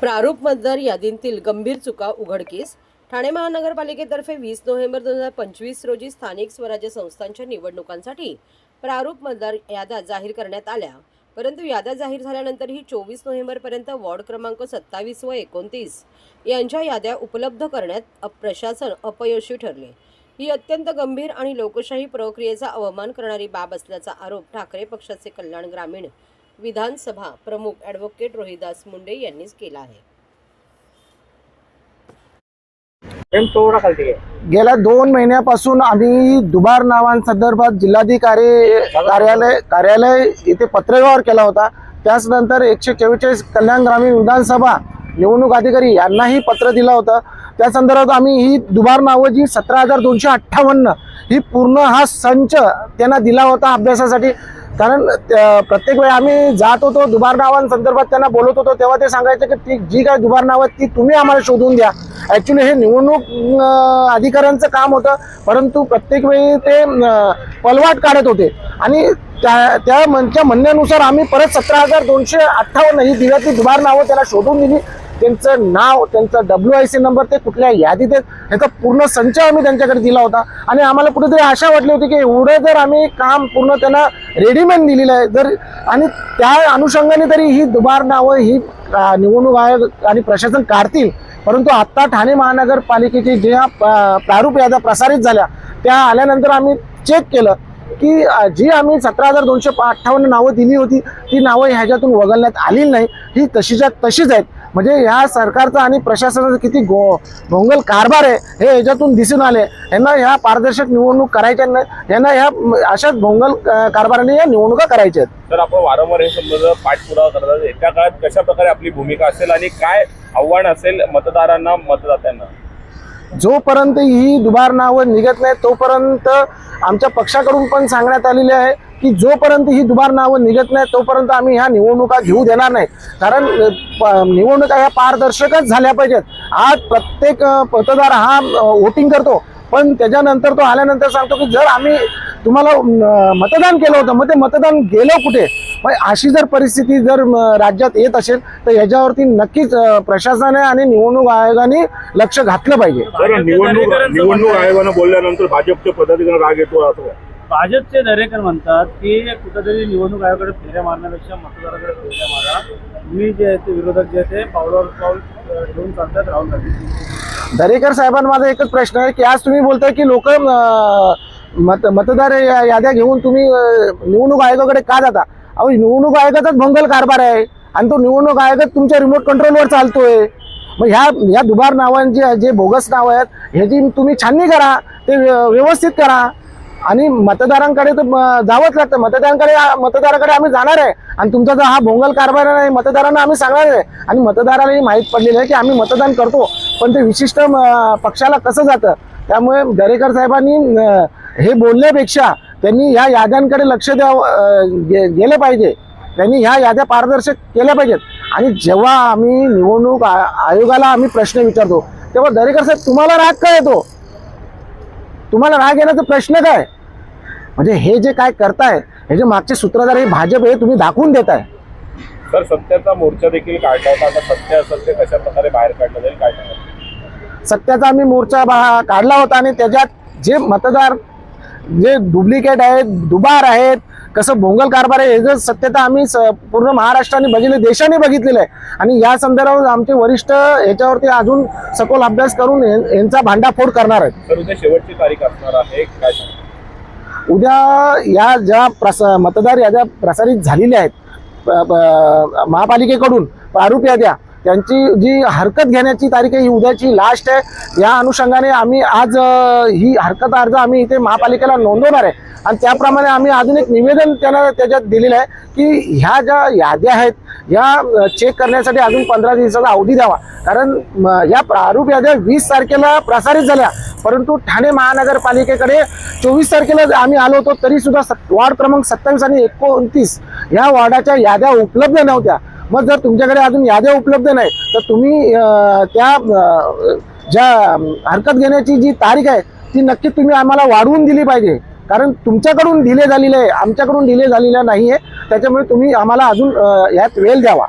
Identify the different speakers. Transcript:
Speaker 1: प्रारूप मतदार यादींतील गंभीर चुका उघडकीस. ठाणे महानगरपालिकेतर्फे वीस नोव्हेंबर दोन हजार पंचवीस रोजी स्थानिक स्वराज्य संस्थांच्या निवडणुकांसाठी प्रारूप मतदार याद्या जाहीर करण्यात आल्या. परंतु याद्या जाहीर झाल्यानंतरही चोवीस नोव्हेंबरपर्यंत वॉर्ड क्रमांक सत्तावीस व एकोणतीस यांच्या याद्या उपलब्ध करण्यात प्रशासन अपयशी ठरले. ही अत्यंत गंभीर आणि लोकशाही प्रक्रियेचा अवमान करणारी बाब असल्याचा आरोप ठाकरे पक्षाचे कल्याण ग्रामीण विधानसभा प्रमुख ॲडव्होकेट रोहिदास मुंडे यांनीच केला आहे.
Speaker 2: गेल्या दोन महिन्यापासून आम्ही दुबार नावांसंदर्भात जिल्हाधिकारी कार्यालय कार्यालय इथे पत्रव्यवहार केला होता. त्याच नंतर एकशे चव्वेचाळीस कल्याण ग्रामीण विधानसभा निवडणूक अधिकारी यांनाही पत्र दिलं होतं. त्या संदर्भात आम्ही ही दुबार नावं जी सतरा हजार दोनशे अठ्ठावन्न ही पूर्ण हा संच त्यांना दिला होता अभ्यासासाठी. कारण प्रत्येक वेळी आम्ही जात होतो दुबार नावांसंदर्भात त्यांना बोलत होतो तेव्हा ते सांगायचं की ती जी काय दुबार नावं आहेत ती तुम्ही आम्हाला शोधून द्या. ॲक्च्युली हे निवडणूक अधिकाऱ्यांचं काम होतं परंतु प्रत्येक वेळी ते पलवाट काढत होते. आणि त्या त्या म्हणच्या म्हणण्यानुसार आम्ही परत सतरा हजार दोनशे अठ्ठावन्न ही दिव्यातली दुबार नावं त्याला शोधून दिली. त्यांचं नाव त्यांचं डब्ल्यू आय सी नंबर ते कुठल्या यादीत आहेत ह्याचा पूर्ण संच आम्ही त्यांच्याकडे दिला होता. आणि आम्हाला कुठेतरी आशा वाटली होती की एवढं जर आम्ही काम पूर्ण त्यांना रेडीमेड दिलेलं आहे जर आणि त्या अनुषंगाने तरी ही दुबार नावं ही निवडणूक आयोग आणि प्रशासन काढतील. परंतु आत्ता ठाणे महानगरपालिकेची ज्या प्रारूप याद्या प्रसारित झाल्या त्या आल्यानंतर आम्ही चेक केलं की जी आम्ही सतरा हजार दोनशे अठ्ठावन्न नावं दिली होती ती नावं ह्याच्यातून वगळण्यात आलेली नाही. ही तशीच्या तशीच आहेत. म्हणजे ह्या सरकारचा आणि प्रशासनाचा किती गो भोंगल कारभार आहे हे याच्यातून दिसून आले. यांना ह्या पारदर्शक निवडणूक करायच्या नाही यांना ह्या अशाच भोंगल कारभाराने या निवडणुका करायच्या आहेत.
Speaker 3: तर आपण वारंवार हे संबंध पाठपुरावा करतात येत्या काळात कशा प्रकारे आपली भूमिका असेल आणि काय आव्हान असेल मतदारांना मतदात्यांना?
Speaker 2: जोपर्यंत ही दुबार नावं निघत नाही तोपर्यंत आमच्या पक्षाकडून पण सांगण्यात आलेले आहे की जोपर्यंत ही दुबार नावं निघत नाही तोपर्यंत आम्ही ह्या निवडणुका घेऊ देणार नाही. कारण निवडणुका ह्या पारदर्शकच झाल्या पाहिजेत. आज प्रत्येक मतदार हा वोटिंग करतो. पण त्याच्यानंतर तो आल्यानंतर सांगतो की जर आम्ही तुम्हाला मतदान केलं होतं मग ते मतदान गेलं कुठे? मग अशी जर परिस्थिती जर राज्यात येत असेल तर याच्यावरती नक्कीच प्रशासनाने आणि निवडणूक आयोगाने लक्ष घातलं पाहिजे.
Speaker 3: निवडणूक निवडणूक आयोगानं बोलल्यानंतर भाजपचे पदाधिकारी राग येतो असं.
Speaker 4: भाजपचे दरेकर म्हणतात की कुठेतरी निवडणूक आयोगाकडे फेऱ्या मारण्यापेक्षा मतदाराकडे फेऱ्या मारा. तुम्ही जे आहे ते विरोधक जे ते पावलावर पाऊल अ, ठेवून चालतात राहुल गांधी
Speaker 2: दरेकर साहेबांना माझा एकच प्रश्न आहे की आज तुम्ही बोलताय की लोक मत मतदार याद्या घेऊन तुम्ही निवडणूक आयोगाकडे का जाता? अहो निवडणूक आयोगाचाच भंगल कारभार आहे आणि तो निवडणूक आयोगात तुमच्या रिमोट कंट्रोलवर चालतोय. मग ह्या ह्या दुबार नावांचे जे बोगस नावं आहेत ह्याची तुम्ही छाननी करा ते व्यवस्थित करा. आणि मतदारांकडे तर जावंच लागतं. मतदारांकडे मतदाराकडे आम्ही जाणार आहे. आणि तुमचा जर हा भोंगल कारभार आहे मतदारांना आम्ही सांगणार आहे. आणि मतदारालाही माहीत पडलेलं आहे की आम्ही मतदान करतो. पण ते विशिष्ट पक्षाला कसं जातं? त्यामुळे दरेकर साहेबांनी हे बोलण्यापेक्षा त्यांनी ह्या याद्यांकडे लक्ष द्यावं गेले गेलं पाहिजे. त्यांनी ह्या याद्या पारदर्शक केल्या पाहिजेत. आणि जेव्हा आम्ही निवडणूक आयोगाला आम्ही प्रश्न विचारतो तेव्हा दरेकर साहेब तुम्हाला राग काय येतो? तुम्हाला राग येण्याचा प्रश्न काय? म्हणजे हे जे काय करताय हे जे मागचे सूत्रधार हे भाजप हे तुम्ही दाखवून देताय.
Speaker 3: तर सत्याचा मोर्चा देखील काढला होता. आता सत्य असत्य कशा प्रकारे बाहेर काढलं जाईल काय सांगाल
Speaker 2: सत्याचा आम्ही मोर्चा बा- काढला होता आणि त्याच्यात जे मतदार जे डुप्लिकेट आहेत दुबार आहेत कसं भोंगल कारभार आहे हे जर सत्यता आम्ही स- पूर्ण महाराष्ट्राने बघितले देशाने बघितलेलं आहे. आणि या संदर्भात आमचे वरिष्ठ याच्यावरती अजून सखोल अभ्यास करून यांचा भांडाफोड करणार आहेत.
Speaker 3: तर उद्या शेवटची तारीख असणार आहे. काय सांगाल
Speaker 2: उद्या या ज्या प्रस मतदार याद्या प्रसारित झालेल्या आहेत प- प- महापालिकेकडून प्रारूप याद्या त्यांची जी हरकत घेण्याची तारीख आहे ही उद्याची लास्ट आहे. या अनुषंगाने आम्ही आज ही हरकत अर्ज आम्ही इथे महापालिकेला नोंदवणार आहे. आणि त्याप्रमाणे आम्ही अजून एक निवेदन त्यांना त्याच्यात दिलेलं आहे की ह्या ज्या याद्या आहेत या चेक करण्यासाठी अजून पंधरा दिवसाचा अवधी द्यावा. कारण म, या प्रारूप याद्या वीस तारखेला प्रसारित झाल्या. परंतु ठाणे महानगरपालिकेकडे चोवीस तारखेला आम्ही आलो होतो तरी सुद्धा वॉर्ड क्रमांक सत्तावीस आणि एकोणतीस या वॉर्डाच्या याद्या उपलब्ध नव्हत्या. मग जर तुमच्याकडे अजून याद्या उपलब्ध नाही तर तुम्ही त्या ज्या हरकत घेण्याची जी तारीख आहे ती नक्की तुम्ही आम्हाला वाढवून दिली पाहिजे. कारण तुमच्याकडून डिले झालेले आहे आमच्याकडून डिले झालेला नाही आहे त्याच्यामुळे तुम्ही आम्हाला अजून यात वेळ द्यावा.